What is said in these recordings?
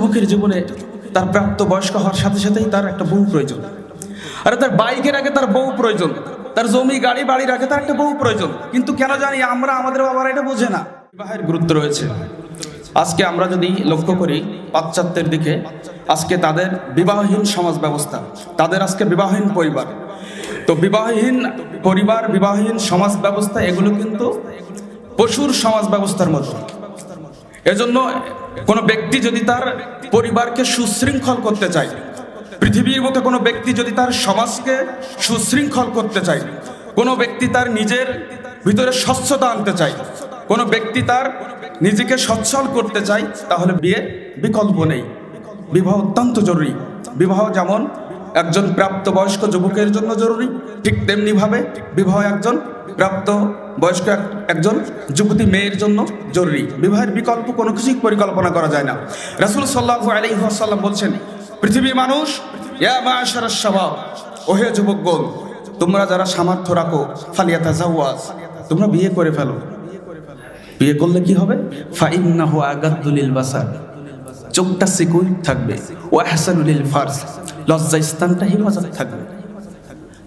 যুবকের জীবনে তার প্রাপ্ত বয়স্ক হওয়ার সাথে সাথেই তার একটা বউ প্রয়োজন। আরে তার বাইকের আগে তার বউ প্রয়োজন। তার জমি, গাড়ি, বাড়ির আগে তার একটা বউ প্রয়োজন। কিন্তু কেন জানি আমরা আমাদের বাবারা এটা বোঝে না। বিবাহের গুরুত্ব রয়েছে। আজকে আমরা যদি লক্ষ্য করি পাশ্চাত্যের দিকে, আজকে তাদের বিবাহহীন সমাজ ব্যবস্থা, তাদের আজকে বিবাহহীন পরিবার। তো বিবাহহীন পরিবার, বিবাহহীন সমাজ ব্যবস্থা, এগুলো কিন্তু পশুর সমাজ ব্যবস্থার মতো এজন্য কোনো ব্যক্তি যদি তার পরিবারকে সুশৃঙ্খল করতে চায়, পৃথিবীর মতো কোনো ব্যক্তি যদি তার সমাজকে সুশৃঙ্খল করতে চায়, কোনো ব্যক্তি তার নিজের ভিতরে স্বচ্ছতা আনতে চায়, কোনো ব্যক্তি তার নিজেকে সচ্ছল করতে চায়, তাহলে বিয়ে বিকল্প নেই। বিবাহ অত্যন্ত জরুরি। বিবাহ যেমন একজন প্রাপ্তবয়স্ক যুবকের জন্য জরুরি। ঠিক তেমনিভাবে বিবাহ একজন প্রাপ্ত বয়স্ক এক- একজন যুবতী মেয়ের জন্য জরুরি। বিবাহের বিকল্প কোনো কিছুই পরিকল্পনা করা যায় না। রাসুল সাল্লাহ আলাইসাল্লাম বলছেন, পৃথিবীর মানুষ ওহে যুবকগণ, তোমরা যারা সামর্থ্য রাখো ফালিয়াতা জাওয়াজ তোমরা বিয়ে করে ফেলো। বিয়ে করলে কি হবে? চোখটা সিকুই থাকবে। ও আহসানুলিল ফার্স লজ্জা স্থানটা হেফাজত থাকবে।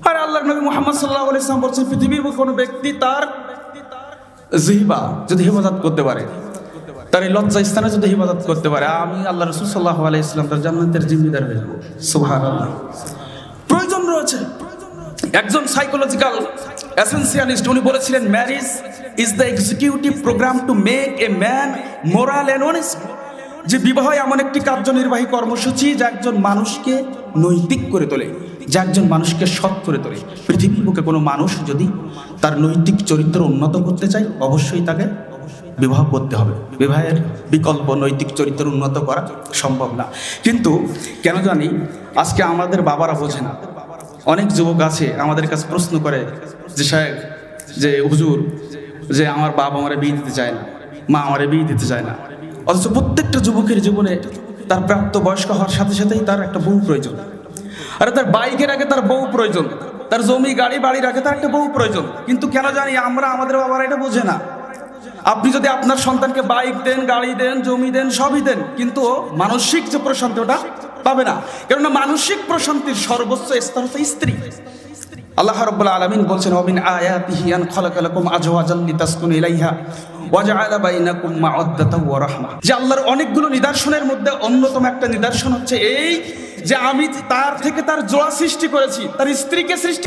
আর আল্লাহ নবী মুহাম্মদ সাল্লাহ আলাইহি সাল্লাম বলছেন, পৃথিবীর কোনো ব্যক্তি তার জিহবা যদি হেফাজত করতে পারে, তার এই লজ্জা স্থানে যদি হেফাজত করতে পারে, আমি আল্লাহ রসুল সাল্লাহ আলাইহি ইসলাম তার জান্নাতের জিম্মিদার হয়ে যাব। সুবহানাল্লাহ। প্রয়োজন রয়েছে। একজন সাইকোলজিক্যাল অ্যাসেন্সিয়ালিস্ট উনি বলেছিলেন marriage is the executive program to make a man moral and honest যে বিবাহ এমন একটি কার্যনির্বাহী কর্মসূচি যা একজন মানুষকে নৈতিক করে তোলে, যা একজন মানুষকে সৎ করে তোলে। পৃথিবীর বুকে কোনো মানুষ যদি তার নৈতিক চরিত্র উন্নত করতে চায়, অবশ্যই তাকে বিবাহ করতে হবে। বিবাহের বিকল্প নৈতিক চরিত্র উন্নত করা সম্ভব না। কিন্তু কেন জানি আজকে আমাদের বাবারা বোঝে না। অনেক যুবক আছে আমাদের কাছে প্রশ্ন করে যে, সাহেব, যে হুজুর, যে আমার বাবা আমারে বিয়ে দিতে চায় না, মা আমারে বিয়ে দিতে চায় না। অথচ প্রত্যেকটা যুবকের জীবনে তার প্রাপ্ত বয়স্ক হওয়ার সাথে সাথেই তার একটা বউ প্রয়োজন। আরে তার বাইকের আগে তার বউ প্রয়োজন। তার জমি, গাড়ি, বাড়ির আগে তার একটা বউ প্রয়োজন। কিন্তু কেন জানি আমরা আমাদের বাবারা এটা বোঝে না। আপনি যদি আপনার সন্তানকে বাইক দেন, গাড়ি দেন, জমি দেন, সবই দেন, কিন্তু মানসিক যে প্রশান্তি ওটা পাবে না। কেননা মানসিক প্রশান্তির সর্বোচ্চ স্তর হচ্ছে স্ত্রী। আল্লাহ রাব্বুল আলমিন বলছেন ওমিন আয়াতিহি আন খালাকালাকুম আজওয়াজান লিতাসকুনু ইলাইহা ওয়া জাআলা বাইনাকুম মাওয়াদ্দাতাও ওয়া রাহমা যে আল্লাহর অনেকগুলো নিদর্শনের মধ্যে অন্যতম একটা নিদর্শন হচ্ছে এই যে আমি তার থেকে তার জোড়া সৃষ্টি করেছি, তার স্ত্রীকে সৃষ্টি